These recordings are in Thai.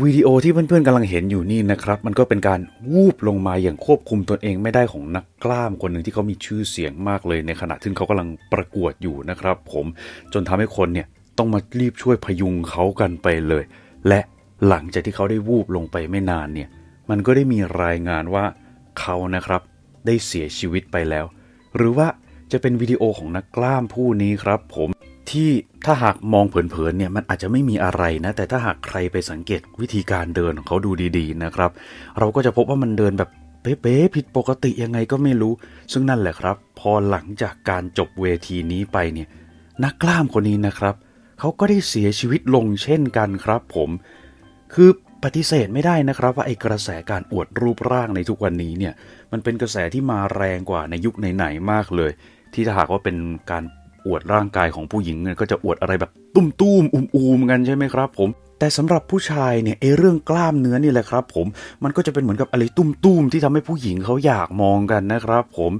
วิดีโอที่เพื่อนๆกำลังเห็นอยู่นี่นะครับ มันก็เป็นการวูบลงมาอย่างควบคุมตนเองไม่ได้ของนักกล้ามคนหนึ่งที่เขามีชื่อเสียงมากเลยในขณะที่เขากำลังประกวดอยู่นะครับ ผมจนทำให้คนเนี่ยต้องมารีบช่วยพยุงเขากันไปเลย และหลังจากที่เขาได้วูบลงไปไม่นานเนี่ย มันก็ได้มีรายงานว่าเขานะครับ ได้เสียชีวิตไปแล้ว หรือว่าจะเป็นวิดีโอของนักกล้ามผู้นี้ครับ ผม ที่ถ้าหากมองเผินๆเนี่ยมันอาจจะไม่มีอะไรนะ แต่ถ้าหากใครไปสังเกตวิธีการเดินของเขาดูดีๆนะครับ เราก็จะพบว่ามันเดินแบบเป๊ะๆผิดปกติยังไงก็ไม่รู้ ซึ่งนั่นแหละครับ พอหลังจากการจบเวทีนี้ไปเนี่ยนักกล้ามคนนี้นะครับเขาก็ได้เสียชีวิตลงเช่นกันครับผม คือปฏิเสธไม่ได้นะครับว่าไอ้กระแสการอวดรูปร่างในทุกวันนี้เนี่ยมันเป็นกระแสที่มาแรงกว่าในยุคไหนๆมากเลย ที่ถ้าหากว่าเป็นการ อวดร่างกายของผู้หญิงเนี่ยก็จะอวดอะไรแบบตุ้มๆอุ้มๆกันใช่ไหมครับ ผมแต่สำหรับผู้ชายเนี่ยไอเรื่องกล้ามเนื้อนี่แหละครับ ผมมันก็จะเป็นเหมือนกับอะไรตุ้มๆที่ทำให้ผู้หญิงเขาอยากมองกันนะครับ ผม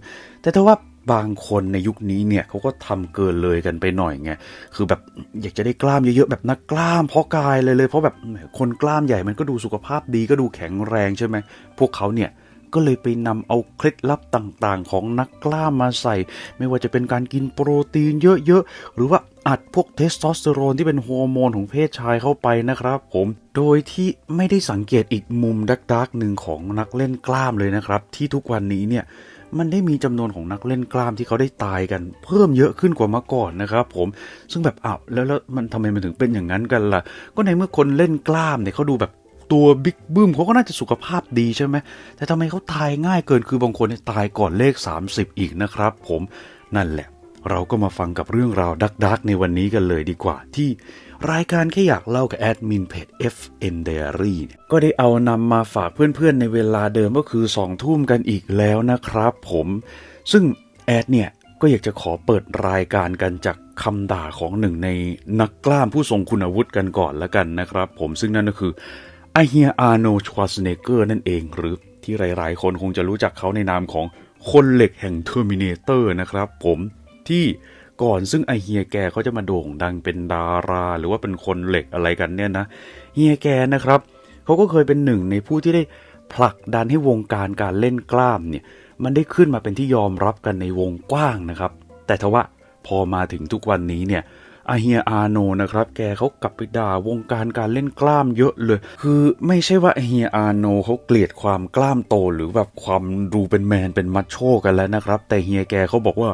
แต่ถ้าว่าบางคนในยุคนี้เนี่ยเขาก็ทำเกินเลยกันไปหน่อยไงคือแบบอยากจะได้กล้ามเยอะๆแบบนักกล้ามเพราะกายเลยเลยเพราะแบบคนกล้ามใหญ่มันก็ดูสุขภาพดีก็ดูแข็งแรงใช่ไหมพวกเขาเนี่ย ก็เลยไปนำเอาเคล็ดลับต่างๆ ของนักกล้ามาใส่ ไม่ว่าจะเป็นการกินโปรตีนเยอะๆ หรือว่าอัดพวกเทสโทสเตอโรนที่เป็นฮอร์โมนของเพศชายเข้าไปนะครับผม โดยที่ไม่ได้สังเกตอีกมุมดักๆหนึ่งของนักเล่นกล้ามเลยนะครับ ที่ทุกวันนี้เนี่ยมันได้มีจำนวนของนักเล่นกล้ามที่เขาได้ตายกัน เพิ่มเยอะขึ้นกว่าเมื่อก่อนนะครับผมซึ่งแบบอ้าวแล้วแล้วมันทำไมมันถึงเป็นอย่างนั้นกันล่ะ ก็ในเมื่อคนเล่นกล้ามเนี่ยเขาดูแบบ ตัวบิ๊กบึ้มเขาก็น่าจะสุขภาพดีใช่ไหมแต่ทำไมเขาตายง่ายเกินคือบางคนเนี่ยตายก่อนเลข 30 อีกนะครับ ผมนั่นแหละ เราก็มาฟังกับเรื่องราวดักๆในวันนี้กันเลยดีกว่าที่รายการแค่อยากเล่ากับแอดมินเพจ FN Diary เนี่ยก็ได้เอานำมาฝากเพื่อนๆ ในเวลาเดิมก็คือ2ทุ่มกันอีกแล้วนะครับผม ซึ่งแอดเนี่ย ก็อยากจะขอเปิดรายการกันจากคำด่าของหนึ่งในนักกล้ามผู้ทรงคุณวุฒิกันก่อนละกันนะครับผมซึ่งนั่นก็คือ ไอเฮียอาร์โนชวาสเนเกอร์นั่นเองหรือที่หลาย ๆ คนคงจะรู้จักเขาในนามของคนเหล็กแห่งเทอร์มินเตอร์นะครับผมที่ก่อนซึ่งไอเฮียแกเขาจะมาโด่งดังเป็นดารา หรือว่าเป็นคนเหล็กอะไรกันเนี่ยนะเฮียแกนะครับเขาก็เคยเป็นหนึ่งในผู้ที่ได้ผลักดันให้วงการการเล่นกล้ามเนี่ยมันได้ขึ้นมาเป็นที่ยอมรับกันในวงกว้างนะครับ แต่ทว่าพอมาถึงทุกวันนี้เนี่ย อาเฮียอาโนนะครับ แกเขากลับไปด่าวงการการเล่นกล้ามเยอะเลย คือไม่ใช่ว่าเฮียอาโนเขาเกลียดความกล้ามโตหรือแบบความดูเป็นแมนเป็นมัชโชกันแล้วนะครับ แต่เฮียแกเขาบอกว่า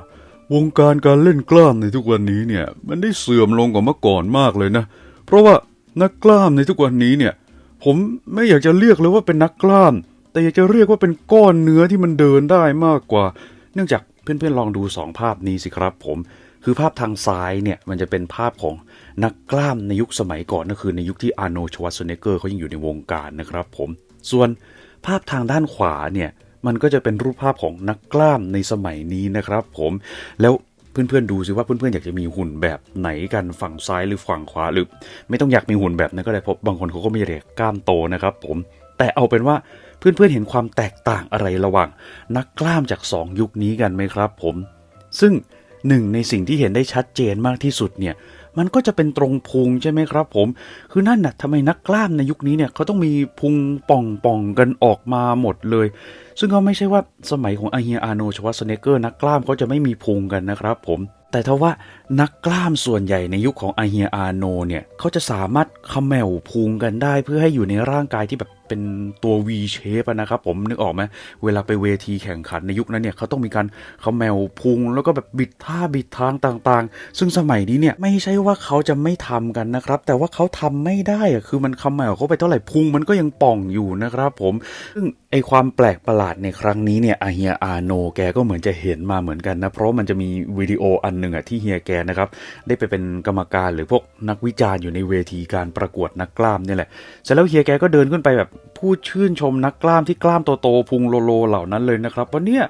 วงการการเล่นกล้ามในทุกวันนี้เนี่ย มันได้เสื่อมลงกว่าเมื่อก่อนมากเลยนะ เพราะว่านักกล้ามในทุกวันนี้เนี่ย ผมไม่อยากจะเรียกเลยว่าเป็นนักกล้าม แต่อยากจะเรียกว่าเป็นก้อนเนื้อที่มันเดินได้มากกว่า เนื่องจากเพื่อนๆลองดูสองภาพนี้สิครับ ผม คือภาพทางซ้ายเนี่ยมันจะเป็นภาพของนักกล้ามในยุคสมัยก่อนก็คือในยุคที่อาร์โนชวัตเนเกอร์เขายังอยู่ในวงการนะครับผมส่วนภาพทางด้านขวาเนี่ยมันก็จะเป็นรูปภาพของนักกล้ามในสมัยนี้นะครับผมแล้วเพื่อนๆดูสิว่าเพื่อนๆอยากจะมีหุ่นแบบไหนกันฝั่งซ้ายหรือฝั่งขวาหรือ ไม่ต้องอยากมีหุ่นแบบนั้นก็ได้พราะบางคนเขาก็ไม่ได้กล้ามโตนะครับผมแต่เอาเป็นว่าเพื่อนๆเห็นความแตกต่างอะไรระหว่าง นักกล้ามจาก 2 ยุคนี้กันไหมครับผม ซึ่ง หนึ่งในสิ่งที่เห็นได้ชัดเจนมากที่สุดเนี่ย มันก็จะเป็นตรงพุงใช่ไหมครับ ผม คือนั่นน่ะทำไมนักกล้ามในยุคนี้เนี่ยเขาต้องมีพุงป่องป่องๆกันออกมาหมดเลย ซึ่งก็ไม่ใช่ว่าสมัยของอาเฮียอาโนชวัสเนเกอร์นักกล้ามเขาจะไม่มีพุงกันนะครับ ผมแต่ถ้าว่านักกล้ามส่วนใหญ่ในยุคของอาเฮียอาโนเนี่ยเขาจะสามารถเขมวพุงกันได้เพื่อให้อยู่ในร่างกายที่แบบ เป็นตัว V shape นะครับผมนึกออกไหมเวลาไปเวทีแข่งขันในยุคนั้นเนี่ยเขาต้องมีการเขาแมวพุง แล้วก็แบบบิดท่าบิดทางต่างๆ ซึ่งสมัยนี้เนี่ยไม่ใช่ว่าเขาจะไม่ทำกันนะครับ แต่ว่าเขาทำไม่ได้อะคือมันเขมวเขาไปเท่าไหร่พุงมันก็ยังป่องอยู่นะครับผมซึ่งไอความแปลกประหลาดในครั้งนี้เนี่ยอาเฮียอาโนแกก็เหมือนจะเห็นมาเหมือนกันนะเพราะมันจะมีวิดีโออันหนึ่งอะที่เฮียแกนะครับได้ไปเป็นกรรมการหรือพวกนักวิจารณ์อยู่ในเวทีการประกวดนักกล้ามนี่แหละเสร็จแล้วเฮียแกก็เดินขึ้นไปแบบพูดชื่นชมนักกล้ามที่กล้ามโตๆพุงโลโลเหล่านั้นเลยนะครับว่าเนี่ย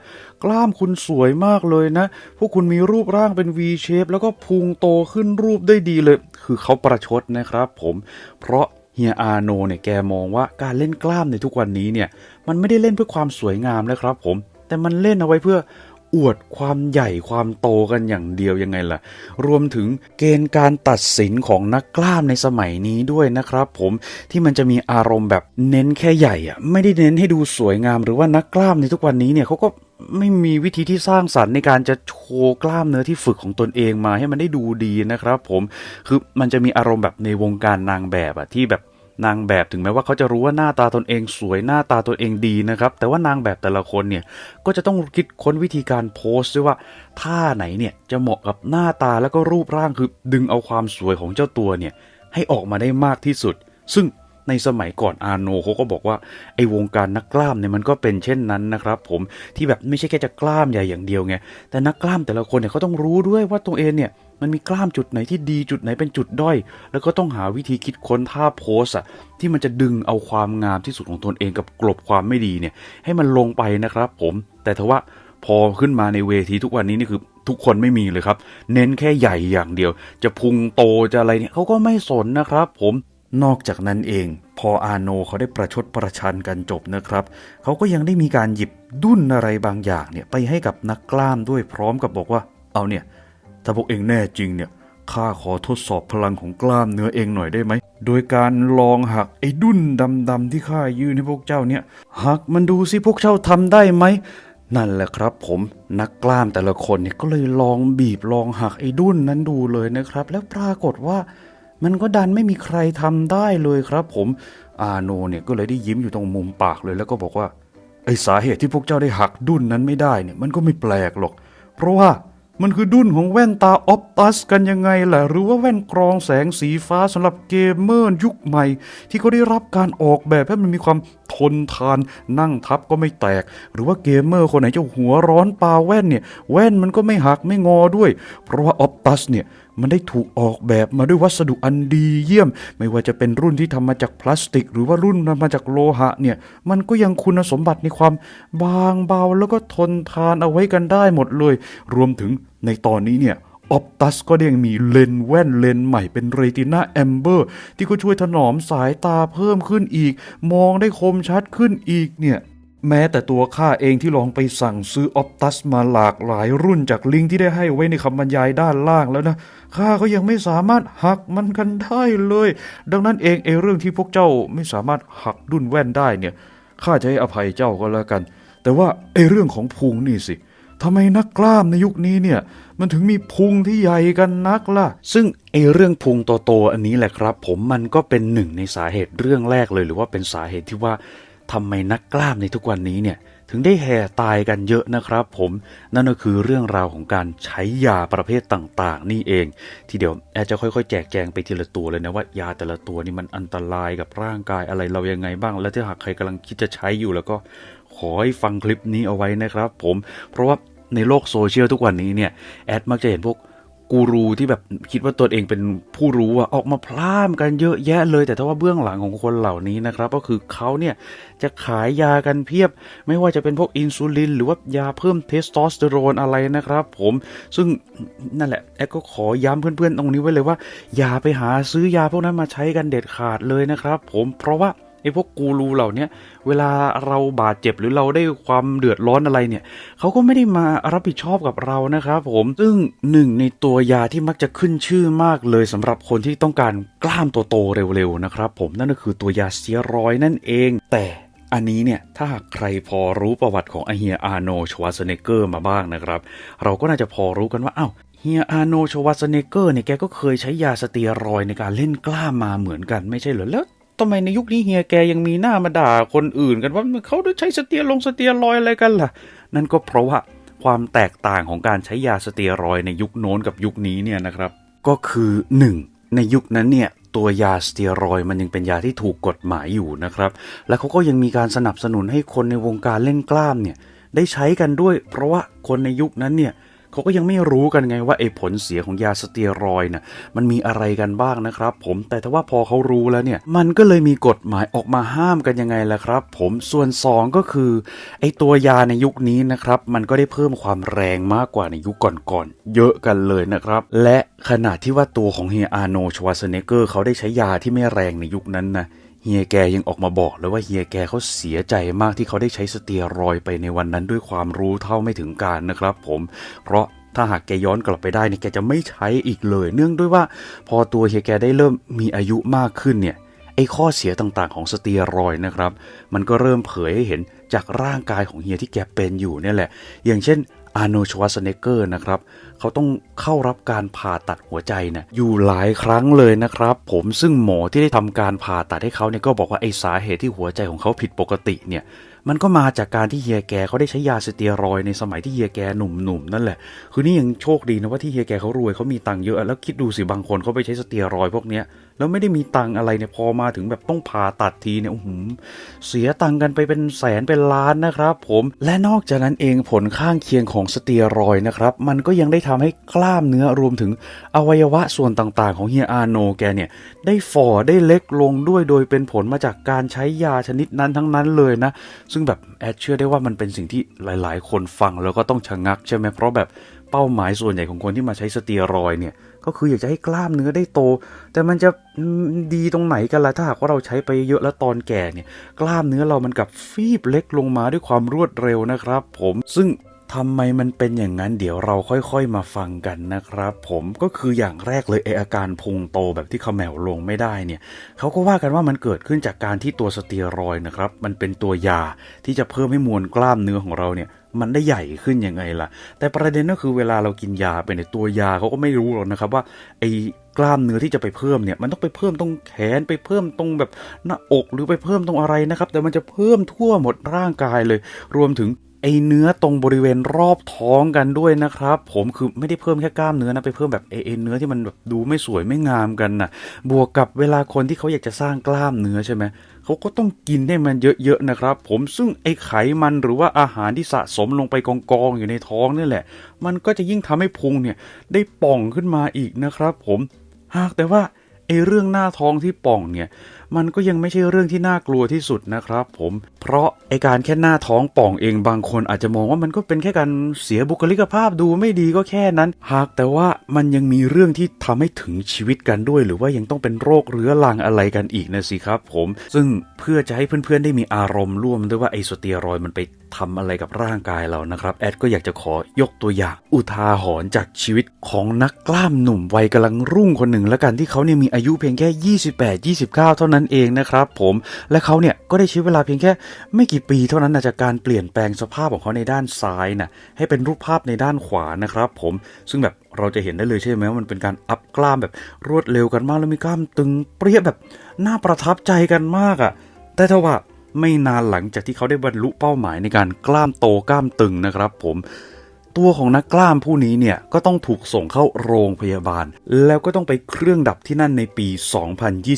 กล้ามคุณสวยมากเลยนะ พวกคุณมีรูปร่างเป็น V shape แล้วก็พุงโตขึ้นรูปได้ดีเลย คือเขาประชดนะครับผม เพราะเฮียอาโนเนี่ยแกมองว่าการเล่นกล้ามในทุกวันนี้เนี่ย มันไม่ได้เล่นเพื่อความสวยงามนะครับผม แต่มันเล่นเอาไว้เพื่อ อวดความใหญ่ความโตกันอย่างเดียวยังไงล่ะ รวมถึงเกณฑ์การตัดสินของนักกล้ามในสมัยนี้ด้วยนะครับ ผมที่มันจะมีอารมณ์แบบเน้นแค่ใหญ่อะไม่ได้เน้นให้ดูสวยงาม หรือว่านักกล้ามในทุกวันนี้เนี่ยเขาก็ไม่มีวิธีที่สร้างสรรค์ในการจะโชว์กล้ามเนื้อที่ฝึกของตนเองมาให้มันได้ดูดีนะครับ ผมคือมันจะมีอารมณ์แบบในวงการนางแบบอะที่แบบ นางแบบถึงแม้ว่าเขาจะรู้ว่าหน้าตาตนเองสวยหน้าตาตนเองดีนะครับ แต่ว่านางแบบแต่ละคนเนี่ยก็จะต้องคิดค้นวิธีการโพสต์ด้วยว่าท่าไหนเนี่ยจะเหมาะกับหน้าตาแล้วก็รูปร่างคือดึงเอาความสวยของเจ้าตัวเนี่ยให้ออกมาได้มากที่สุด ซึ่ง ในสมัยก่อนอาโนเขาก็บอกว่าไอ้วงการนักกล้ามเนี่ยมันก็เป็นเช่นนั้นนะครับผมที่แบบไม่ใช่แค่จะกล้ามใหญ่อย่างเดียวไงแต่นักกล้ามแต่ละคนเนี่ยเขาต้องรู้ด้วยว่าตัวเองเนี่ยมันมีกล้ามจุดไหนที่ดีจุดไหนเป็นจุดด้อย แล้วก็ต้องหาวิธีคิดค้นท่าโพสอะที่มันจะดึงเอาความงามที่สุดของตนเองกับกลบความไม่ดีเนี่ยให้มันลงไปนะครับผมแต่ทว่าพอขึ้นมาในเวทีทุกวันนี้นี่คือทุกคนไม่มีเลยครับ เน้นแค่ใหญ่อย่างเดียว จะพุงโตจะอะไรเนี่ยเขาก็ไม่สนนะครับผม นอกจากนั้นเอง พออาโนเขาได้ประชดประชันกันจบนะครับ เขาก็ยังได้มีการหยิบดุ้นอะไรบางอย่างเนี่ยไปให้กับนักกล้ามด้วยพร้อมกับบอกว่า เอาเนี่ย ถ้าพวกเองแน่จริงเนี่ยข้าขอทดสอบพลังของกล้ามเนื้อเองหน่อยได้ไหม โดยการลองหักไอ้ดุ้นดำๆที่ข้ายื่นให้พวกเจ้าเนี่ย หักมันดูสิพวกเจ้าทำได้ไหมนั่นแหละครับผมนักกล้ามแต่ละคนเนี่ยก็เลยลองบีบลองหักไอ้ดุ้นนั้นดูเลยนะครับ แล้วปรากฏว่า มันก็ดันไม่มีใครทำได้เลยครับ ผมอาโนเนี่ยก็เลยได้ยิ้มอยู่ตรงมุมปากเลยแล้วก็บอกว่าไอสาเหตุที่พวกเจ้าได้หักดุนนั้นไม่ได้เนี่ยมันก็ไม่แปลกหรอก เพราะว่ามันคือดุนของแว่นตาออปตัสกันยังไงล่ะ หรือว่าแว่นกรองแสงสีฟ้าสำหรับเกมเมอร์ยุคใหม่ ที่เขาได้รับการออกแบบให้มันมีความทนทานนั่งทับก็ไม่แตก หรือว่าเกมเมอร์คนไหนจะหัวร้อนปาแว่นเนี่ย แว่นมันก็ไม่หักไม่งอด้วย เพราะว่าออปตัสเนี่ย มันได้ถูกออกแบบมาด้วยวัสดุอันดีเยี่ยม ไม่ว่าจะเป็นรุ่นที่ทำมาจากพลาสติก หรือว่ารุ่นทำมาจากโลหะเนี่ย มันก็ยังคุณสมบัติในความบางเบาแล้วก็ทนทานเอาไว้กันได้หมดเลย รวมถึงในตอนนี้เนี่ยออปตัสก็ยังมีเลนแว่นเลนใหม่เป็นเรติน่าแอมเบอร์ที่ก็ช่วยถนอมสายตาเพิ่มขึ้นอีก มองได้คมชัดขึ้นอีกเนี่ย แม้แต่ตัวข้าเองที่ลองไปสั่งซื้อออปตัสมาหลากหลายรุ่นจากลิงก์ที่ได้ให้ไว้ในคำบรรยายด้านล่างแล้วนะข้าก็ยังไม่สามารถหักมันกันได้เลย ดังนั้นเองไอ้เรื่องที่พวกเจ้าไม่สามารถหักดุนแว่นได้เนี่ยข้าจะให้อภัยเจ้าก็แล้วกัน แต่ว่าไอเรื่องของพุงนี่สิทำไมนักกล้ามในยุคนี้เนี่ย มันถึงมีพุงที่ใหญ่กันนักล่ะ ซึ่งไอเรื่องพุงโตๆอันนี้แหละครับ ผมมันก็เป็นหนึ่งในสาเหตุเรื่องแรกเลย หรือว่าเป็นสาเหตุที่ว่า ทำไมนักกล้ามในทุกวันนี้เนี่ยถึงได้แห่ตายกันเยอะนะครับผมนั่นก็คือเรื่องราวของการใช้ยาประเภทต่างๆ นี่เอง ที่เดี๋ยวแอจะค่อยๆ แจกแจงไปทีละตัวเลยนะว่ายาแต่ละตัวนี่มันอันตรายกับร่างกายอะไรเรายังไงบ้าง และถ้าหากใครกำลังคิดจะใช้อยู่แล้วก็ขอให้ฟังคลิปนี้เอาไว้นะครับ ผมเพราะว่าในโลกโซเชียลทุกวันนี้เนี่ยแอดมักจะเห็นพวก กูรูที่แบบคิดว่าตัวเองเป็นผู้รู้อะออกมาพล่ามกันเยอะแยะเลย แต่ถ้าว่าเบื้องหลังของคนเหล่านี้นะครับ ก็คือเขาเนี่ยจะขายยากันเพียบ ไม่ว่าจะเป็นพวกอินซูลิน หรือว่ายาเพิ่มเทสโทสเตอโรนอะไรนะครับ ผมซึ่งนั่นแหละแอดก็ขอย้ำเพื่อนๆตรงนี้ไว้เลยว่า อย่าไปหาซื้อยาพวกนั้นมาใช้กันเด็ดขาดเลยนะครับ ผมเพราะว่า ไอ้พวกกูรูเหล่าเนี้ยเวลาเราบาดเจ็บหรือเราได้ความเดือดร้อนอะไรเนี่ยเขาก็ไม่ได้มารับผิดชอบกับเรานะครับผมซึ่งหนึ่งในตัวยาที่มักจะขึ้นชื่อมากเลยสำหรับคนที่ต้องการกล้ามโตๆเร็วๆนะครับผมนั่นก็คือตัวยาสเตียรอยนั่นเอง แต่อันนี้เนี่ยถ้าหากใครพอรู้ประวัติของไอเฮียอาร์โนชวาสเนเกอร์มาบ้างนะครับ เราก็น่าจะพอรู้กันว่าอ้าวเฮียอาร์โนชวาสเนเกอร์เนี่ยแกก็เคยใช้ยาสเตียรอยในการเล่นกล้ามมาเหมือนกันไม่ใช่เหรอ แล้ว ทำไมในยุคนี้เฮียแกยังมีหน้ามาด่าคนอื่นกันว่าเขาด้ใช้สเตียลงสเตียรอยอะไรกันล่ะ นั่นก็เพราะว่าความแตกต่างของการใช้ยาสเตียรอยในยุคโน้นกับยุคนี้เนี่ยนะครับ ก็คือ 1. ในยุคนั้นเนี่ยตัวยาสเตียรอยมันยังเป็นยาที่ถูกกฎหมายอยู่นะครับ และเขาก็ยังมีการสนับสนุนให้คนในวงการเล่นกล้ามเนี่ยได้ใช้กันด้วย เพราะว่าคนในยุคนั้นเนี่ย เขาก็ยังไม่รู้กันไงว่าไอ้ผลเสียของยาสเตียรอยด์น่ะมันมีอะไรกันบ้างนะครับ ผมแต่ถ้าว่าพอเขารู้แล้วเนี่ย มันก็เลยมีกฎหมายออกมาห้ามกันยังไงล่ะครับ ผมส่วน 2 ก็คือ ไอ้ตัวยาในยุคนี้นะครับ มันก็ได้เพิ่มความแรงมากกว่าในยุคก่อนๆเยอะกันเลยนะครับ และขณะที่ว่าตัวของเฮียอาโนชวาสเนเกอร์เขาได้ใช้ยาที่ไม่แรงในยุคนั้นนะ เฮียแกยังออกมาบอกเลยว่าเฮียแกเขาเสียใจมากที่เขาได้ใช้สเตียรอยไปในวันนั้นด้วยความรู้เท่าไม่ถึงการนะครับ ผมเพราะถ้าหากแกย้อนกลับไปได้เนี่ยแกจะไม่ใช้อีกเลย เนื่องด้วยว่าพอตัวเฮียแกได้เริ่มมีอายุมากขึ้นเนี่ยไอ้ข้อเสียต่างๆของสเตียรอยนะครับ มันก็เริ่มเผยให้เห็นจากร่างกายของเฮียที่แกเป็นอยู่เนี่ยแหละ อย่างเช่นอาร์โนชวัสเนเกอร์นะครับ เขาต้องเข้ารับการผ่าตัดหัวใจนะอยู่หลายครั้งเลยนะครับ ผมซึ่งหมอที่ได้ทำการผ่าตัดให้เขาเนี่ยก็บอกว่าไอ้สาเหตุที่หัวใจของเขาผิดปกติเนี่ยมันก็มาจากการที่เฮียแกเขาได้ใช้ยาสเตียรอยในสมัยที่เฮียแกหนุ่มๆนั่นแหละ คือนี่ยังโชคดีนะว่าที่เฮียแกเขารวยเขามีตังค์เยอะ แล้วคิดดูสิบางคนเขาไปใช้สเตียรอยพวกเนี้ย แล้วไม่ได้มีตังอะไรเนี่ยพอมาถึงแบบต้องผ่าตัดทีเนี่ยโอ้โหเสียตังกันไปเป็นแสนเป็นล้านนะครับ ผมและนอกจากนั้นเองผลข้างเคียงของสเตียรอยนะครับ มันก็ยังได้ทำให้กล้ามเนื้อรวมถึงอวัยวะส่วนต่างๆ ของเฮียอาโนแกเนี่ยได้ฝ่อได้เล็กลงด้วยโดยเป็นผลมาจากการใช้ยาชนิดนั้นทั้งนั้นเลยนะ ซึ่งแบบแอดเชื่อได้ว่ามันเป็นสิ่งที่หลาย ๆ คนฟังแล้วก็ต้องชะงักใช่ไหมเพราะแบบเป้าหมายส่วนใหญ่ของคนที่มาใช้สเตียรอยเนี่ย ก็คืออยากจะให้กล้ามเนื้อได้โต แต่มันจะดีตรงไหนกันล่ะถ้าหากว่าเราใช้ไปเยอะแล้วตอนแก่เนี่ย กล้ามเนื้อเรามันกับฟีบเล็กลงมาด้วยความรวดเร็วนะครับ ผมซึ่งทำไมมันเป็นอย่างนั้นเดี๋ยวเราค่อยๆมาฟังกันนะครับ ผมก็คืออย่างแรกเลยไออาการพุงโตแบบที่เขมวลงไม่ได้เนี่ยเขาก็ว่ากันว่ามันเกิดขึ้นจากการที่ตัวสเตียรอยนะครับ มันเป็นตัวยาที่จะเพิ่มให้มวลกล้ามเนื้อของเราเนี่ย มันได้ใหญ่ขึ้นยังไงล่ะ แต่ประเด็นก็คือเวลาเรากินยาไปในตัวยาเขาก็ไม่รู้หรอกนะครับว่าไอ้กล้ามเนื้อที่จะไปเพิ่มเนี่ยมันต้องไปเพิ่มตรงแขนไปเพิ่มตรงแบบหน้าอกหรือไปเพิ่มตรงอะไรนะครับ แต่มันจะเพิ่มทั่วหมดร่างกายเลย รวมถึง เนื้อตรงบริเวณรอบท้องกันด้วยนะครับ ผมคือไม่ได้เพิ่มแค่กล้ามเนื้อนะไปเพิ่มแบบไอ้ไอ้เนื้อที่มันแบบดูไม่สวยไม่งามกันนะบวกกับเวลาคนที่เขาอยากจะสร้างกล้ามเนื้อใช่ไหมเขาก็ต้องกินให้มันเยอะๆนะครับ ผมซึ่งไอ้ไขมันหรือว่าอาหารที่สะสมลงไปกองๆอยู่ในท้องนี่แหละ มันก็จะยิ่งทำให้พุงเนี่ยได้ป่องขึ้นมาอีกนะครับ ผมหากแต่ว่าไอ้เรื่องหน้าท้องที่ป่องเนี่ย มันก็ยังไม่ใช่เรื่องที่น่ากลัวที่สุดนะครับ ผมเพราะไอการแค่หน้าท้องป่องเองบางคนอาจจะมองว่ามันก็เป็นแค่การเสียบุคลิกภาพดูไม่ดีก็แค่นั้น หากแต่ว่ามันยังมีเรื่องที่ทำให้ถึงชีวิตกันด้วย หรือว่ายังต้องเป็นโรคเรื้อรังอะไรกันอีกนะสิครับ ผม ซึ่งเพื่อจะให้เพื่อนๆได้มีอารมณ์ร่วมด้วยว่าไอสเตียรอยมันไปทำอะไรกับร่างกายเรานะครับ แอดก็อยากจะขอยกตัวอย่าง อุทาหรณ์จากชีวิตของนักกล้ามหนุ่มวัยกำลังรุ่งคนหนึ่งแล้วกันที่เขาเนี่ยมีอายุเพียงแค่ 28 29 เท่านั้นเองนะครับผมและเขาเนี่ยก็ได้ใช้เวลาเพียงแค่ไม่กี่ปีเท่านั้นนะจากการเปลี่ยนแปลงสภาพของเขาในด้านซ้ายนะให้เป็นรูปภาพในด้านขวานะครับผมซึ่งแบบเราจะเห็นได้เลยใช่ไหมว่ามันเป็นการอัพกล้ามแบบรวดเร็วกันมากแล้วมีกล้ามตึงเปรี้ยแบบน่าประทับใจกันมากอะ่ะแต่ถ้าว่า ไม่นานหลังจากที่เขาได้บรรลุเป้าหมายในการกล้ามโตกล้ามตึงนะครับผมตัวของนักกล้ามผู้นี้เนี่ยก็ต้องถูกส่งเข้าโรงพยาบาล แล้วก็ต้องไปเครื่องดับที่นั่นในปี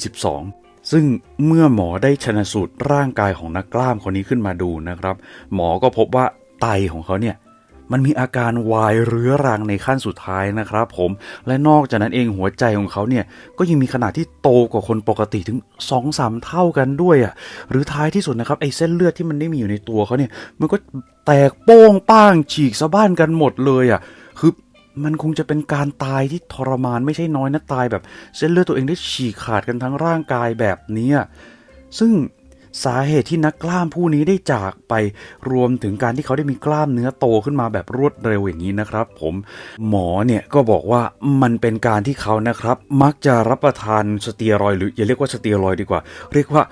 2022 ซึ่งเมื่อหมอได้ชนะสูตรร่างกายของนักกล้ามคนนี้ขึ้นมาดูนะครับ หมอก็พบว่าไตของเขาเนี่ย มันมีอาการวายเรื้อรังในขั้นสุดท้ายนะครับผมและนอกจากนั้นเองหัวใจของเขาเนี่ยก็ยังมีขนาดที่โตกว่าคนปกติถึง2อสามเท่ากันด้วยอะหรือท้ายที่สุดนะครับไอ้เส้นเลือดที่มันได้มีอยู่ในตัวเขาเนี่ยมันก็แตกโป้งป้างฉีกสะบ้านกันหมดเลยอะคือมันคงจะเป็นการตายที่ทรมานไม่ใช่น้อยนะตายแบบ เส้นเลือดตัวเองได้ฉีกขาดกันทั้งร่างกายแบบนี้ซึ่ง สาเหตุที่นักกล้ามผู้นี้ได้จากไปรวมถึงการที่เขาได้มีกล้ามเนื้อโตขึ้นมาแบบรวดเร็วอย่างนี้นะครับ ผมหมอเนี่ยก็บอกว่ามันเป็นการที่เขานะครับ มักจะรับประทานสเตียรอยหรืออย่าเรียกว่าสเตียรอยดีกว่า เรียกว่า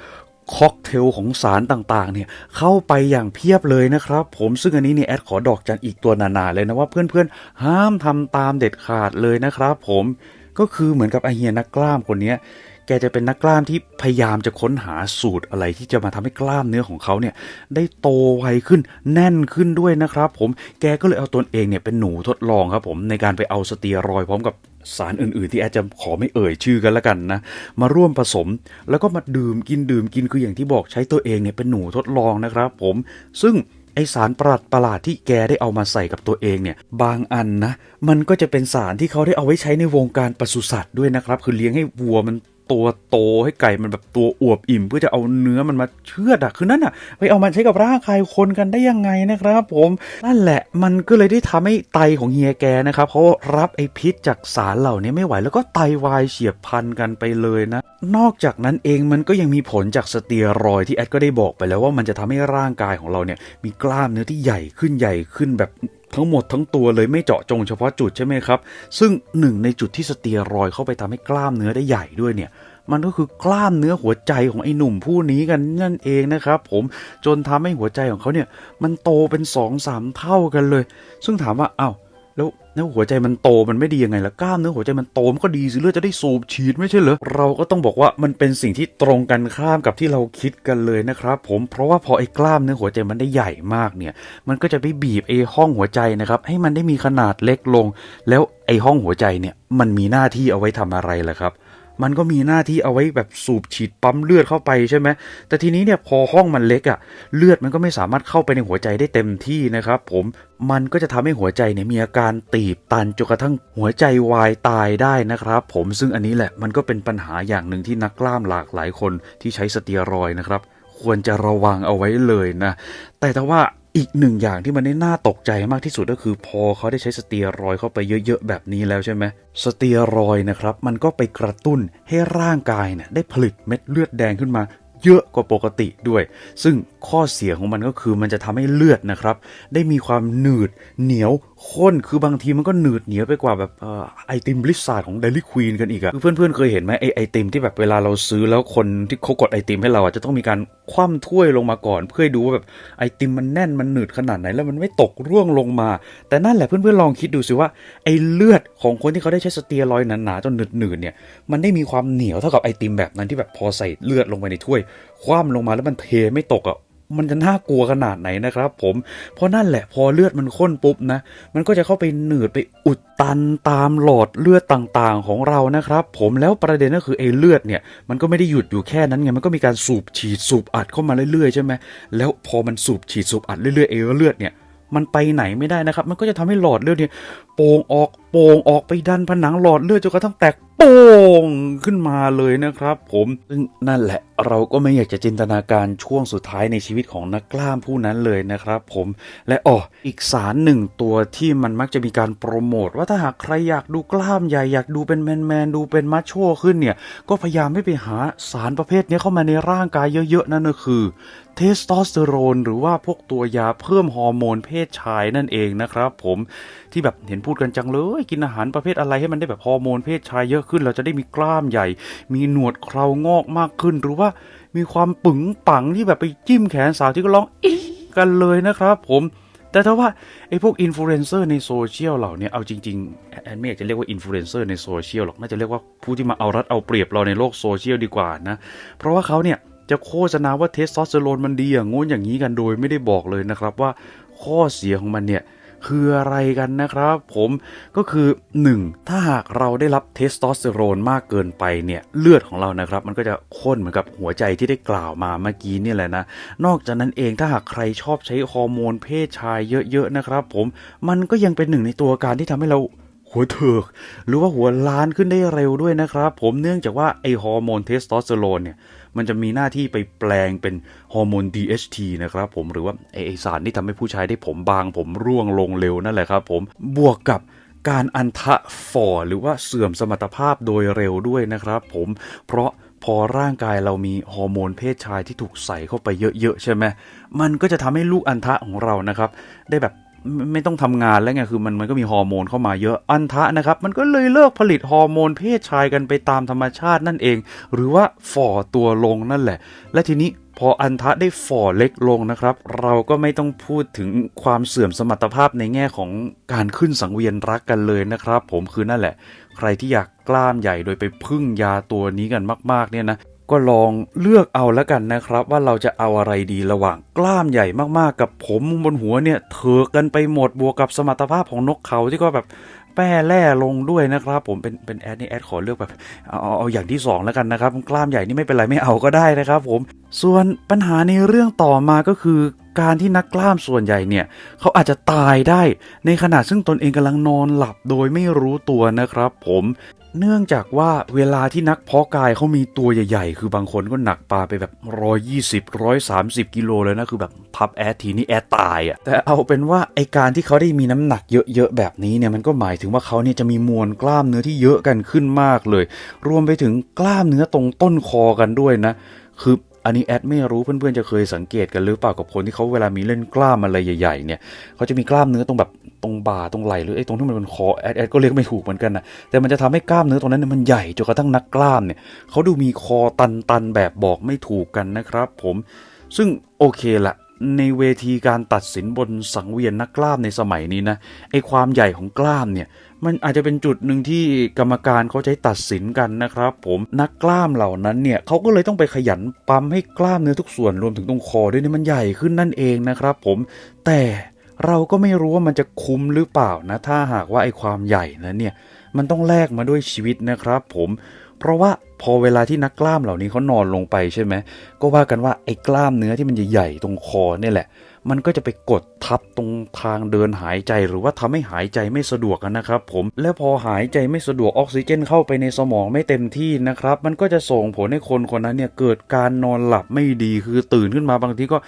ค็อกเทลของสารต่างๆ เนี่ยเข้าไปอย่างเพียบเลยนะครับ ผมซึ่งอันนี้เนี่ยแอดขอดอกจันอีกตัวนานาเลยนะว่าเพื่อนๆ ห้ามทำตามเด็ดขาดเลยนะครับ ผมก็คือเหมือนกับไอเฮียนักกล้ามคนนี้ แกจะเป็นนักกล้ามที่พยายามจะค้นหาสูตรอะไรที่จะมาทำให้กล้ามเนื้อของเขาเนี่ยได้โตไวขึ้นแน่นขึ้นด้วยนะครับ ผมแกก็เลยเอาตนเองเนี่ยเป็นหนูทดลองครับผมในการไปเอาสเตียรอยพร้อมกับสารอื่นๆ ที่อดจะขอไม่เอ่ยชื่อกันละกันนะ มาร่วมผสมแล้วก็มาดื่มกินดื่มกินคืออย่างที่บอกใช้ตัวเองเนี่ยเป็นหนูทดลองนะครับผมซึ่งไอสารประหลาดประหลาดที่แกได้เอามาใส่กับตัวเองเนี่ย บางอันนะ มันก็จะเป็นสารที่เขาได้เอาไว้ใช้ในวงการปศุสัตว์ด้วยนะครับ คือเลี้ยงให้วัวมัน ตัวโตให้ไก่มันแบบตัวอวบอิ่ม เพื่อจะเอาเนื้อมันมาเชือดอะคือนั่นอะไปเอามาใช้กับร่างกายคนกันได้ยังไงนะครับผมนั่นแหละมันก็เลยได้ทำให้ไตของเฮียแกนะครับเขารับไอพิษจากสารเหล่านี้ไม่ไหวแล้วก็ไตวายเฉียบพลันกันไปเลยนะ นอกจากนั้นเองมันก็ยังมีผลจากสเตียรอยที่แอดก็ได้บอกไปแล้วว่ามันจะทำให้ร่างกายของเราเนี่ยมีกล้ามเนื้อที่ใหญ่ขึ้นใหญ่ขึ้นแบบ ทั้งหมดทั้งตัวเลยไม่เจาะจงเฉพาะจุดใช่ไหมครับ ซึ่งหนึ่งในจุดที่สเตียรอยเข้าไปทำให้กล้ามเนื้อได้ใหญ่ด้วยเนี่ย มันก็คือกล้ามเนื้อหัวใจของไอ้หนุ่มผู้นี้กันนั่นเองนะครับผมจนทำให้หัวใจของเขาเนี่ย มันโตเป็น2อสามเท่ากันเลย ซึ่งถามว่าอ้าวแล้ว แล้วหัวใจมันโตมันไม่ดียังไงล่ะกล้ามเนื้อหัวใจมันโตมันก็ดีสิเลือดจะได้สูบฉีดไม่ใช่เหรอเราก็ต้องบอกว่ามันเป็นสิ่งที่ตรงกันข้ามกับที่เราคิดกันเลยนะครับผมเพราะว่าพอไอ้กล้ามเนื้อหัวใจมันได้ใหญ่มากเนี่ย มันก็จะไปบีบไอ้ห้องหัวใจนะครับให้มันได้มีขนาดเล็กลง แล้วไอ้ห้องหัวใจเนี่ยมันมีหน้าที่เอาไว้ทำอะไรล่ะครับ มันก็มีหน้าที่เอาไว้แบบสูบฉีดปั๊มเลือดเข้าไปใช่ไหมแต่ทีนี้เนี่ยพอห้องมันเล็กอะ่ะ เลือดมันก็ไม่สามารถเข้าไปในหัวใจได้เต็มที่นะครับผมมันก็จะทำให้หัวใจเนี่ยมีอาการตีบตันจนกระทั่งหัวใจวายตายได้นะครับผมซึ่งอันนี้แหละมันก็เป็นปัญหาอย่างหนึ่งที่นักกล้ามหลากหลายคนที่ใช้สเตียรอยนะครับควรจะระวังเอาไว้เลยนะ แต่ถ้าว่า อีกหนึ่งอย่างที่มันได้น่าตกใจมากที่สุดก็คือ พอเขาได้ใช้สเตียรอยเข้าไปเยอะๆแบบนี้แล้วใช่ไหมสเตียรอยนะครับ มันก็ไปกระตุ้นให้ร่างกายเนี่ยได้ผลิตเม็ดเลือดแดงขึ้นมาเยอะกว่าปกติด้วย ซึ่งข้อเสียของมันก็คือมันจะทำให้เลือดนะครับ ได้มีความหนืดเหนียวข้นคือบางทีมันก็หนืดเหนียวไปกว่าแบบอไอติมบลิซซาร์ดของเดลี่ควีนกันอีกอะคือเพื่อนๆเคยเห็นไหมไอไอติมที่แบบเวลาเราซื้อแล้วคนที่เขากดไอติมให้เราอะจะต้องมีการคว่ำถ้วยลงมาก่อน เพื่อดูว่าแบบไอติมมันแน่นมันหนืดขนาดไหนแล้วมันไม่ตกร่วงลงมา แต่นั่นแหละเพื่อนๆลองคิดดูสิว่าไอเลือดของคนที่เขาได้ใช้สเตียรอยหนาๆจนหนืดๆเนี่ยมันได้มีความเหนียวเท่ากับไอติมแบบนั้นที่แบบพอใส่เลือดลงไปในถ้วย คว่ำลงมาแล้วมันเทไม่ตกอะ มันจะน่ากลัวขนาดไหนนะครับผม เพราะนั่นแหละพอเลือดมันข้นปุ๊บนะ มันก็จะเข้าไปหนืดไปอุดตันตามหลอดเลือดต่างๆของเรานะครับ ผมแล้วประเด็นก็คือไอ้เลือดเนี่ย มันก็ไม่ได้หยุดอยู่แค่นั้นไงมันก็มีการสูบฉีดสูบอัดเข้ามาเรื่อยๆใช่ไหมแล้วพอมันสูบฉีดสูบอัดเรื่อยๆไอ้เลือดเนี่ย มันไปไหนไม่ได้นะครับ มันก็จะทำให้หลอดเลือดเนี่ยโป่งออกโป่งออกไปดันผนังหลอดเลือดจนกระทั่งแตกโป่งขึ้นมาเลยนะครับ ผมซึ่งนั่นแหละเราก็ไม่อยากจะจินตนาการช่วงสุดท้ายในชีวิตของนักกล้ามผู้นั้นเลยนะครับผมและอ๋ออีกสารหนึ่งตัวที่มันมักจะมีการโปรโมทว่าถ้าหากใครอยากดูกล้ามใหญ่อยากดูเป็นแมนแมนดูเป็นมัชโชขึ้นเนี่ยก็พยายามไม่ไปหาสารประเภทนี้เข้ามาในร่างกายเยอะๆนั่นก็คือ เทสโทสเตอโรน หรือว่าพวกตัวยาเพิ่มฮอร์โมนเพศชายนั่นเองนะครับผมที่แบบเห็นพูดกันจังเลย กินอาหารประเภทอะไรให้มันได้แบบฮอร์โมนเพศชายเยอะขึ้น เราจะได้มีกล้ามใหญ่ มีหนวดเครางอกมากขึ้น หรือว่ามีความปึงปังที่แบบไปจิ้มแขนสาวที่ก็ร้องอีกันเลยนะครับผมแต่ถ้าว่าไอ้พวกอินฟลูเอนเซอร์ในโซเชียลเหล่านี้เอาจริงๆแอนไม่อยากจะเรียกว่าอินฟลูเอนเซอร์ในโซเชียลหรอกน่าจะเรียกว่าผู้ที่มาเอารัดเอาเปรียบเราในโลกโซเชียลดีกว่านะ เพราะว่าเขาเนี่ย จะโฆษณาว่าเทสโทสเตอโรนมันดีอย่างงู้นอย่างนี้กันโดยไม่ได้บอกเลยนะครับว่าข้อเสียของมันเนี่ยคืออะไรกันนะครับ ผมก็คือ 1. ถ้าหากเราได้รับเทสโทสเตอโรนมากเกินไปเนี่ยเลือดของเรานะครับ มันก็จะข้นเหมือนกับหัวใจที่ได้กล่าวมาเมื่อกี้นี่แหละนะ นอกจากนั้นเองถ้าหากใครชอบใช้ฮอร์โมนเพศชายเยอะๆนะครับ ผมมันก็ยังเป็นหนึ่งในตัวการที่ทำให้เราหัวเถิกหรือว่าหัวล้านขึ้นได้เร็วด้วยนะครับ ผมเนื่องจากว่าไอฮอร์โมนเทสโทสเตอโรนเนี่ย มันจะมีหน้าที่ไปแปลงเป็นฮอร์โมน DHT นะครับผมหรือว่าไอสารที่ทำให้ผู้ชายได้ผมบาง ผมร่วงลงเร็วนั่นแหละครับผมบวกกับการอันทะฝ่อหรือว่าเสื่อมสมรรถภาพโดยเร็วด้วยนะครับผมเพราะพอร่างกายเรามีฮอร์โมนเพศชายที่ถูกใส่เข้าไปเยอะๆใช่ไหมมันก็จะทำให้ลูกอันทะของเรานะครับ ได้แบบ ไม่ไม่ต้องทำงานแล้วไงคือมันมันก็มีฮอร์โมนเข้ามาเยอะอันทะนะครับ มันก็เลยเลิกผลิตฮอร์โมนเพศชายกันไปตามธรรมชาตินั่นเอง หรือว่าฝ่อตัวลงนั่นแหละ และทีนี้พออันทะได้ฝ่อเล็กลงนะครับ เราก็ไม่ต้องพูดถึงความเสื่อมสมรรถภาพในแง่ของการขึ้นสังเวียนรักกันเลยนะครับ ผมคือนั่นแหละ ใครที่อยากกล้ามใหญ่โดยไปพึ่งยาตัวนี้กันมากๆเนี่ยนะ ก็ลองเลือกเอาแล้วกันนะครับ ว่าเราจะเอาอะไรดีระหว่างกล้ามใหญ่มากๆ กับผมบนหัวเนี่ยเถิกกันไปหมดบวกกับสมรรถภาพของนกเขาที่ก็แบบแป้แล่ลงด้วยนะครับ ผมเป็นเป็นแอดนี่แอดขอเลือกแบบเอาเอาเอาอย่างที่สองแล้วกันนะครับ กล้ามใหญ่นี่ไม่เป็นไรไม่เอาก็ได้นะครับ ผมส่วนปัญหาในเรื่องต่อมาก็คือการที่นักกล้ามส่วนใหญ่เนี่ยเขาอาจจะตายได้ในขณะซึ่งตนเองกำลังนอนหลับโดยไม่รู้ตัวนะครับ ผม เนื่องจากว่าเวลาที่นักเพาะกายเขามีตัวใหญ่ๆ คือบางคนก็หนักปลาไปแบบ120 130กิโลเลยนะ คือแบบพับแอดทีนี่แอดตายอะ่ะ แต่เอาเป็นว่าไอการที่เขาได้มีน้ำหนักเยอะๆ แบบนี้เนี่ยมันก็หมายถึงว่าเขาเนี่ยจะมีมวลกล้ามเนื้อที่เยอะกันขึ้นมากเลย รวมไปถึงกล้ามเนื้อตรงต้นคอกันด้วยนะ คือ อันนี้แอดไม่รู้เพื่อนๆจะเคยสังเกตกันหรือเปล่ากับคนที่เขาเวลามีเล่นกล้ามอะไรใหญ่ๆเนี่ยเขาจะมีกล้ามเนื้อตรงแบบตรงบ่าตรงไหล่หรือไอ้ตรงที่มันเป็นคอแอดแอดก็เรียกไม่ถูกเหมือนกันนะแต่มันจะทำให้กล้ามเนื้อตรงนั้นเนยมันใหญ่จนกระทั่งนักกล้ามเนี่ยเขาดูมีคอตันๆแบบบอกไม่ถูกกันนะครับ ผมซึ่งโอเคละในเวทีการตัดสินบนสังเวียนนักกล้ามในสมัยนี้นะไอความใหญ่ของกล้ามเนี่ย มันอาจจะเป็นจุดหนึ่งที่กรรมการเขาใช้ตัดสินกันนะครับ ผมนักกล้ามเหล่านั้นเนี่ยเขาก็เลยต้องไปขยันปั๊มให้กล้ามเนื้อทุกส่วนรวมถึงตรงคอด้วยเนี่ยมันใหญ่ขึ้นนั่นเองนะครับ ผมแต่เราก็ไม่รู้ว่ามันจะคุ้มหรือเปล่านะ ถ้าหากว่าไอ้ความใหญ่นั้นเนี่ย มันต้องแลกมาด้วยชีวิตนะครับ ผมเพราะว่าพอเวลาที่นักกล้ามเหล่านี้เขานอนลงไปใช่ไหมก็ว่ากันว่าไอ้กล้ามเนื้อที่มันใหญ่ๆตรงคอเนี่ยแหละ มันก็จะไปกดทับตรงทางเดินหายใจหรือว่าทำให้หายใจไม่สะดวกกันนะครับผมแล้วพอหายใจไม่สะดวกออกซิเจนเข้าไปในสมองไม่เต็มที่นะครับ มันก็จะส่งผลให้คนคนนั้นเนี่ยเกิดการนอนหลับไม่ดีคือตื่นขึ้นมาบางทีก็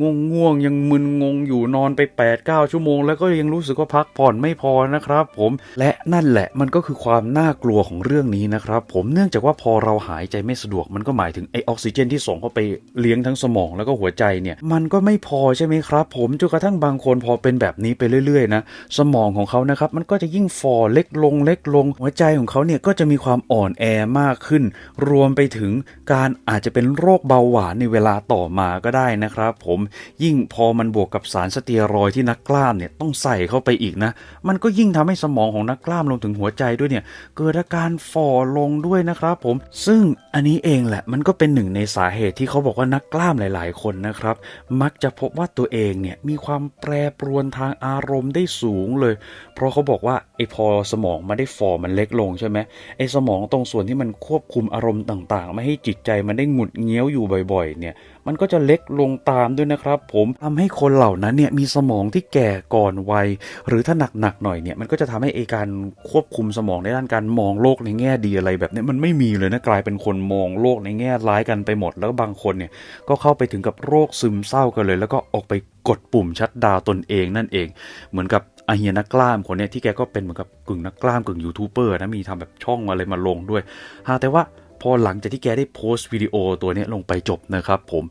ง่วงง่วงยังมึนงงอยู่นอนไป8 9ชั่วโมง แล้วก็ยังรู้สึกว่าพักผ่อนไม่พอนะครับ ผมและนั่นแหละมันก็คือความน่ากลัวของเรื่องนี้นะครับผมเนื่องจากว่าพอเราหายใจไม่สะดวกมันก็หมายถึงไอออกซิเจนที่ส่งเข้าไปเลี้ยงทั้งสมองแล้วก็หัวใจเนี่ยมันก็ไม่พอใช่ไหมครับผมจนกระทั่งบางคนพอเป็นแบบนี้ไปเรื่อยๆนะสมองของเขานะครับมันก็จะยิ่งฟอเล็กลงเล็กลง หัวใจของเขาเนี่ยก็จะมีความอ่อนแอมากขึ้น รวมไปถึงการอาจจะเป็นโรคเบาหวานในเวลาต่อมาก็ได้นะครับผมยิ่งพอมันบวกกับสารสเตียรอยที่นักกล้ามเนี่ยต้องใส่เข้าไปอีกนะ มันก็ยิ่งทำให้สมองของนักกล้ามรวมถึงหัวใจด้วยเนี่ยเกิดอาการฝ่อลงด้วยนะครับผมซึ่งอันนี้เองแหละมันก็เป็นหนึ่งในสาเหตุที่เขาบอกว่านักกล้ามหลาย ๆ คนนะครับมักจะพบว่าตัวเองเนี่ยมีความแปรปรวนทางอารมณ์ได้สูงเลย เพราะเขาบอกว่าไอ้พอสมองมันได้ฝ่อมันเล็กลงใช่ไหมไอ้สมองตรงส่วนที่มันควบคุมอารมณ์ต่าง ๆ ไม่ให้จิตใจมันได้หงุดเงี้ยวอยู่บ่อย ๆ เนี่ยมันก็จะเล็กลงตามด้วยนะครับ ผมทำให้คนเหล่านั้นเนี่ยมีสมองที่แก่ก่อนวัย หรือถ้าหนักๆหน่อยเนี่ยมันก็จะทำให้ไอการควบคุมสมองในด้านการมองโลกในแง่ดีอะไรแบบนี้มันไม่มีเลยนะกลายเป็นคนมองโลกในแง่ร้ายกันไปหมด แล้วบางคนเนี่ยก็เข้าไปถึงกับโรคซึมเศร้ากันเลย แล้วก็ออกไปกดปุ่มชัดดาวตนเองนั่นเอง เหมือนกับอาเฮียนักกล้ามคนเนี้ยที่แกก็เป็นเหมือนกับกึ่งนักกล้ามกึ่งยูทูบเบอร์นะมีทำแบบช่องอะไรมาลงด้วยหาแต่ว่า พอหลังจากที่แกได้โพสต์วิดีโอตัวนี้ลงไปจบนะครับผม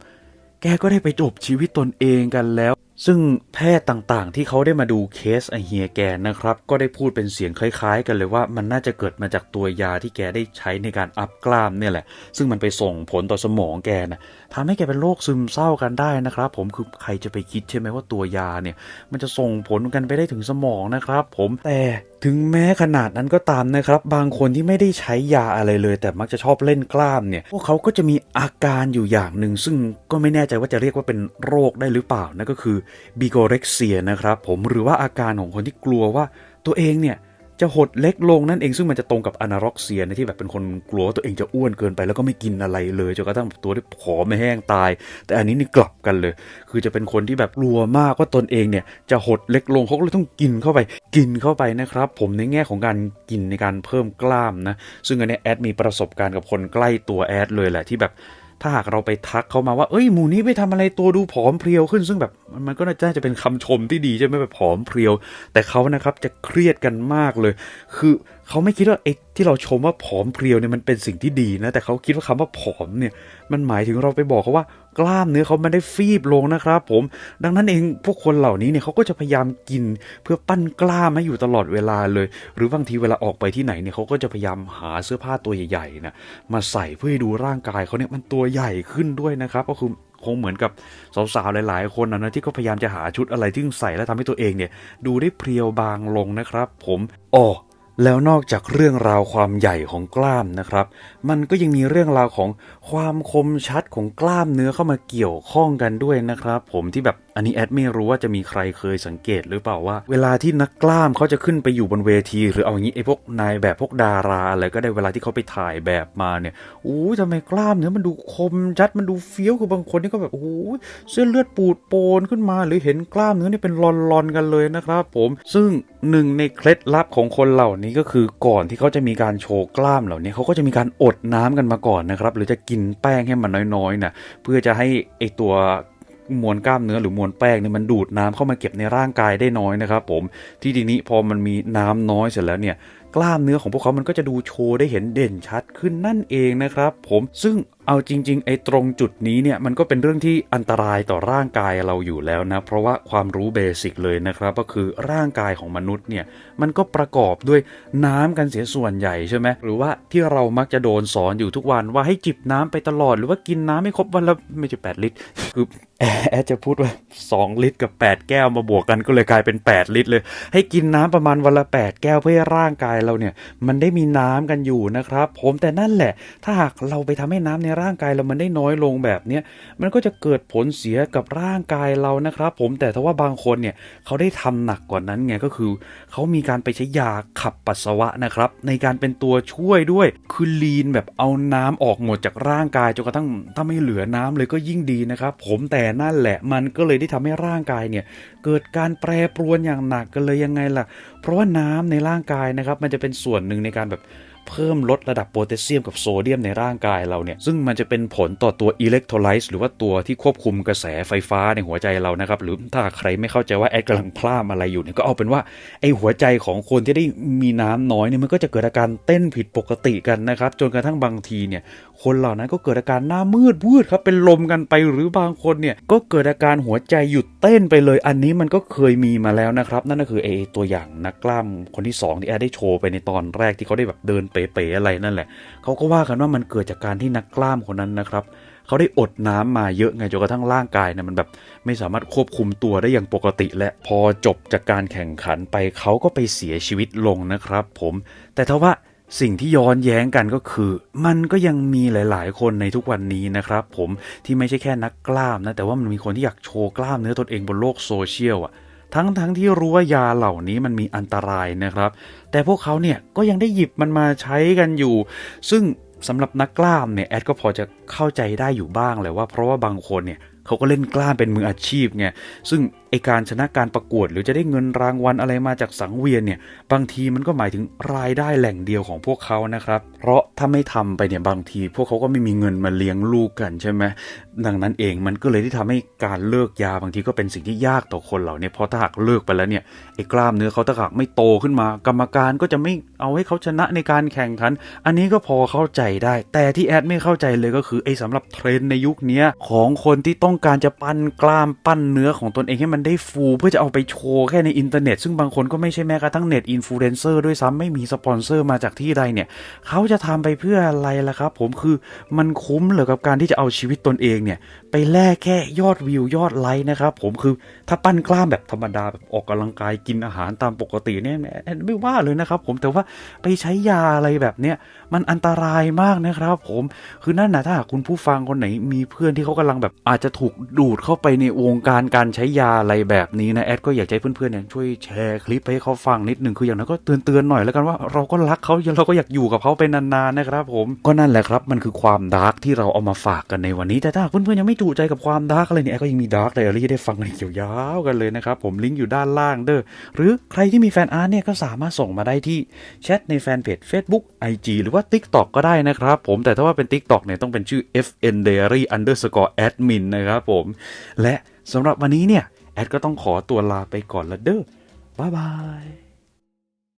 แกก็ได้ไปจบชีวิตตนเองกันแล้ว ซึ่งแพทย์ต่างๆ ที่เขาได้มาดูเคสไอเฮียแกนะครับ ก็ได้พูดเป็นเสียงคล้าย ๆ กันเลยว่ามันน่าจะเกิดมาจากตัวยาที่แกได้ใช้ในการอัพกล้ามเนี่ยแหละ ซึ่งมันไปส่งผลต่อสมองแกนะทำให้แกเป็นโรคซึมเศร้ากันได้นะครับ ผมคือใครจะไปคิดใช่ไหมว่าตัวยาเนี่ย มันจะส่งผลกันไปได้ถึงสมองนะครับ ผมแต่ ถึงแม้ขนาดนั้นก็ตามนะครับ บางคนที่ไม่ได้ใช้ยาอะไรเลย แต่มักจะชอบเล่นกล้ามเนี่ยพวกเขาก็จะมีอาการอยู่อย่างหนึ่ง ซึ่งก็ไม่แน่ใจว่าจะเรียกว่าเป็นโรคได้หรือเปล่านั่นก็คือบิโกเร็กเซียนะครับผมหรือว่าอาการของคนที่กลัวว่าตัวเองเนี่ยจะหดเล็กลงนั่นเองซึ่งมันจะตรงกับอนาร็อกเซียนะที่แบบเป็นคนกลัวตัวเองจะอ้วนเกินไปแล้วก็ไม่กินอะไรเลยจนกระทั่งตัวที่ผอมไม่แห้งตาย แต่อันนี้นี่กลับกันเลย คือจะเป็นคนที่แบบกลัวมากว่าตนเองเนี่ยจะหดเล็กลงเขาก็เลยต้องกินเข้าไป กินเข้าไปนะครับ ผมในแง่ของการกินในการเพิ่มกล้ามนะ ซึ่งอันนี้แอดมีประสบการณ์กับคนใกล้ตัวแอดเลยแหละที่แบบถ้าหากเราไปทักเขามาว่า เอ้ย หมูนี้ไปทำอะไรตัวดูผอมเพรียวขึ้น ซึ่งแบบมันก็น่าจะเป็นคำชมที่ดีใช่ไหมแบบผอมเพรียว แต่เขานะครับจะเครียดกันมากเลย คือ เขาไม่คิดว่าไอ้ที่เราชมว่าผอมเพรียวเนี่ยมันเป็นสิ่งที่ดีนะ แต่เขาคิดว่าคำว่าผอมเนี่ย มันหมายถึงเราไปบอกเขาว่ากล้ามเนื้อเขามันได้ฟีบลงนะครับ ผม ดังนั้นเองพวกคนเหล่านี้เนี่ยเขาก็จะพยายามกินเพื่อปั้นกล้ามให้อยู่ตลอดเวลาเลย หรือบางทีเวลาออกไปที่ไหนเนี่ยเขาก็จะพยายามหาเสื้อผ้าตัวใหญ่ๆนะมาใส่เพื่อให้ดูร่างกายเขาเนี่ยมันตัวใหญ่ขึ้นด้วยนะครับ ก็คือคงเหมือนกับสาวๆหลาย ๆ คนนะที่ก็พยายามจะหาชุดอะไรที่ใส่แล้วทำให้ตัวเองเนี่ย ดูได้เพรียวบางลงนะครับ ผมอ๋อ แล้วนอกจากเรื่องราวความใหญ่ของกล้ามนะครับ มันก็ยังมีเรื่องราวของความคมชัดของกล้ามเนื้อเข้ามาเกี่ยวข้องกันด้วยนะครับ ผมที่แบบ อันนี้แอดไม่รู้ว่าจะมีใครเคยสังเกตหรือเปล่าว่า เวลาที่นักกล้ามเขาจะขึ้นไปอยู่บนเวที หรือเอาอย่างนี้ไอ้พวกนายแบบพวกดาราอะไรก็ได้เวลาที่เขาไปถ่ายแบบมาเนี่ยอู้ทำไมกล้ามเนื้อมันดูคมชัดมันดูเฟี้ยวคือบางคนนี่ก็แบบโอ้โหเส้นเลือดปูดโปนขึ้นมา หรือเห็นกล้ามเนื้อนี่เป็นลอนๆกันเลยนะครับ ผมซึ่งหนึ่งในเคล็ดลับของคนเหล่านี้ก็คือก่อนที่เขาจะมีการโชว์กล้ามเหล่านี้เขาก็จะมีการอดน้ำกันมาก่อนนะครับ หรือจะกินแป้งให้มันน้อยๆนะเพื่อจะให้ไอตัว มวลกล้ามเนื้อหรือมวลแป้งเนี่ยมันดูดน้ำเข้ามาเก็บในร่างกายได้น้อยนะครับผมที่ทีนี้พอมันมีน้ำน้อยเสร็จแล้วเนี่ยกล้ามเนื้อของพวกเขามันก็จะดูโชว์ได้เห็นเด่นชัดขึ้นนั่นเองนะครับผมซึ่ง เอาจริง ๆ ไอ้ตรงจุดนี้เนี่ยมันก็เป็นเรื่องที่อันตรายต่อร่างกายเราอยู่แล้วนะ เพราะว่าความรู้เบสิกเลยนะครับ ก็คือร่างกายของมนุษย์เนี่ยมันก็ประกอบด้วยน้ำกันเสียส่วนใหญ่ใช่ไหมหรือว่าที่เรามักจะโดนสอนอยู่ทุกวันว่าให้จิบน้ำไปตลอด หรือว่ากินน้ำไม่ครบวันละไม่ใช่8ลิตรคือแอดจะพูดว่า 2 ลิตรกับ 8 แก้วมาบวกกันก็เลยกลายเป็น 8 ลิตรเลย ให้กินน้ำประมาณวันละ 8 แก้วเพื่อให้ร่างกายเราเนี่ยมันได้มีน้ำกันอยู่นะครับ ผมแต่นั่นแหละ ถ้าหากเราไปทำให้น้ำในร่างกายเรามันได้น้อยลงแบบเนี้ยมันก็จะเกิดผลเสียกับร่างกายเรานะครับผมแต่ถ้าว่าบางคนเนี่ยเขาได้ทำหนักกว่านั้นไงก็คือเขามีการไปใช้ยาขับปัสสาวะนะครับในการเป็นตัวช่วยด้วยคือลีนแบบเอาน้ำออกหมดจากร่างกายจนกระทั่งถ้าไม่เหลือน้ำเลยก็ยิ่งดีนะครับผมแต่นั่นแหละมันก็เลยได้ทำให้ร่างกายเนี่ยเกิดการแปรปรวนอย่างหนักกันเลยยังไงล่ะ เพราะว่าน้ำในร่างกายนะครับมันจะเป็นส่วนหนึ่งในการแบบ เพิ่มลดระดับโพแทสเซียมกับโซเดียมในร่างกายเราเนี่ย ซึ่งมันจะเป็นผลต่อตัวอิเล็กโทรไลซ์หรือว่าตัวที่ควบคุมกระแสไฟฟ้าในหัวใจเรานะครับ หรือถ้าใครไม่เข้าใจว่าแอดกำลังพลาดอะไรอยู่เนี่ยก็เอาเป็นว่าไอหัวใจของคนที่ได้มีน้ำน้อยเนี่ยมันก็จะเกิดอาการเต้นผิดปกติกันนะครับจนกระทั่งบางทีเนี่ยคนเหล่านั้นก็เกิดอาการหน้ามืดวืดครับเป็นลมกันไปหรือบางคนเนี่ยก็เกิดอาการหัวใจหยุดเต้นไปเลย อันนี้มันก็เคยมีมาแล้วนะครับ นั่นก็คือเอตัวอย่างนักกล้ามคนที่สองที่แอดได้โชว์ไปในตอนแรกที่เขาได้แบบเดินเป๋ๆอะไรนั่นแหละเขาก็ว่ากันว่ามันเกิดจากการที่นักกล้ามคนนั้นนะครับเขาได้อดน้ำมาเยอะไงจนกระทั่งร่างกายเนี่ยมันแบบไม่สามารถควบคุมตัวได้อย่างปกติ และพอจบจากการแข่งขันไปเขาก็ไปเสียชีวิตลงนะครับ ผม แต่ทว่าสิ่งที่ย้อนแย้งกันก็คือ มันก็ยังมีหลาย ๆ คนในทุกวันนี้นะครับ ผมที่ไม่ใช่แค่นักกล้ามนะแต่ว่ามันมีคนที่อยากโชว์กล้ามเนื้อตนเองบนโลกโซเชียลอะ ทั้งทั้งที่รู้ว่ายาเหล่านี้มันมีอันตรายนะครับ แต่พวกเขาเนี่ยก็ยังได้หยิบมันมาใช้กันอยู่ ซึ่งสำหรับนักกล้ามเนี่ยแอดก็พอจะเข้าใจได้อยู่บ้างแหละว่าเพราะว่าบางคนเนี่ย เขาก็เล่นกล้ามเป็นมืออาชีพไงซึ่งไอการชนะการประกวด หรือจะได้เงินรางวัลอะไรมาจากสังเวียนเนี่ยบางทีมันก็หมายถึงรายได้แหล่งเดียวของพวกเขานะครับ เพราะถ้าไม่ทำไปเนี่ยบางที พวกเขาก็ไม่มีเงินมาเลี้ยงลูกกันใช่ไหมดังนั้นเองมันก็เลยที่ทำให้การเลิกยาบางทีก็เป็นสิ่งที่ยากต่อคนเหล่านี้เพราะถ้าหากเลิกไปแล้วเนี่ยไอ้กล้ามเนื้อเขาถ้าหากไม่โตขึ้นมา กรรมการก็จะไม่เอาให้เขาชนะในการแข่งขัน อันนี้ก็พอเข้าใจได้ แต่ที่แอดไม่เข้าใจเลยก็คือไอ้สำหรับเทรนในยุคนี้ของคนที่ต้องการจะปั้นกล้ามปั้นเนื้อของตนเองให้มันได้ฟู เพื่อจะเอาไปโชว์แค่ในอินเทอร์เน็ต ซึ่งบางคนก็ไม่ใช่แม้กระทั่งเน็ตอินฟลูเอนเซอร์ด้วยซ้ำไม่มีสปอนเซอร์มาจากที่ใดเนี่ย เขาจะทำไปเพื่ออะไรล่ะครับ ผมคือมันคุ้มเหรอกับการที่จะเอาชีวิตตนเองเนี่ยไปแลกแค่ยอดวิวยอดไลค์นะครับผมคือถ้าปั้นกล้ามแบบธรรมดาแบบออกกำลังกายกินอาหารตามปกติเนี่ยไม่ว่าเลยนะครับผมแต่ว่าไปใช้ยาอะไรแบบเนี้ยมันอันตรายมากนะครับ ผมคือนั่นนะถ้าหากคุณผู้ฟังคนไหนมีเพื่อนที่เขากำลังแบบอาจจะถูกดูดเข้าไปในวงการการใช้ยาอะไรแบบนี้นะแอดก็อยากให้เพื่อนๆเนี่ยช่วยแชร์คลิปให้เขาฟังนิดหนึ่งคืออย่างนั้นก็เตือนๆหน่อยแล้วกันว่าเราก็รักเขาเราก็อยากอยู่กับเขาไปนานๆนะครับ ผมก็นั่นแหละครับ มันคือความดาร์กที่เราเอามาฝากกันในวันนี้แต่ถ้าเพื่อนๆยังไม่ถูกใจกับความดาร์กอะไรเนี่ยก็ยังมีดาร์กไดอารี่ได้ฟังกันยาวๆกันเลยนะครับ ผมลิงก์อยู่ด้านล่างเด้อหรือใครที่มีแฟนอาร์ตเนี่ยก็สามารถส่งมาได้ที่แชทในแฟนเพจ Facebook IG หรือว่า TikTok ก็ได้นะครับ ผมแต่ถ้าว่าเป็น TikTok เนี่ยต้องเป็นชื่อ FN Diary underscore admin นะครับผม และสำหรับวันนี้เนี่ย แอดก็ต้องขอตัวลาไปก่อนละเด้อบ๊ายบาย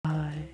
บาย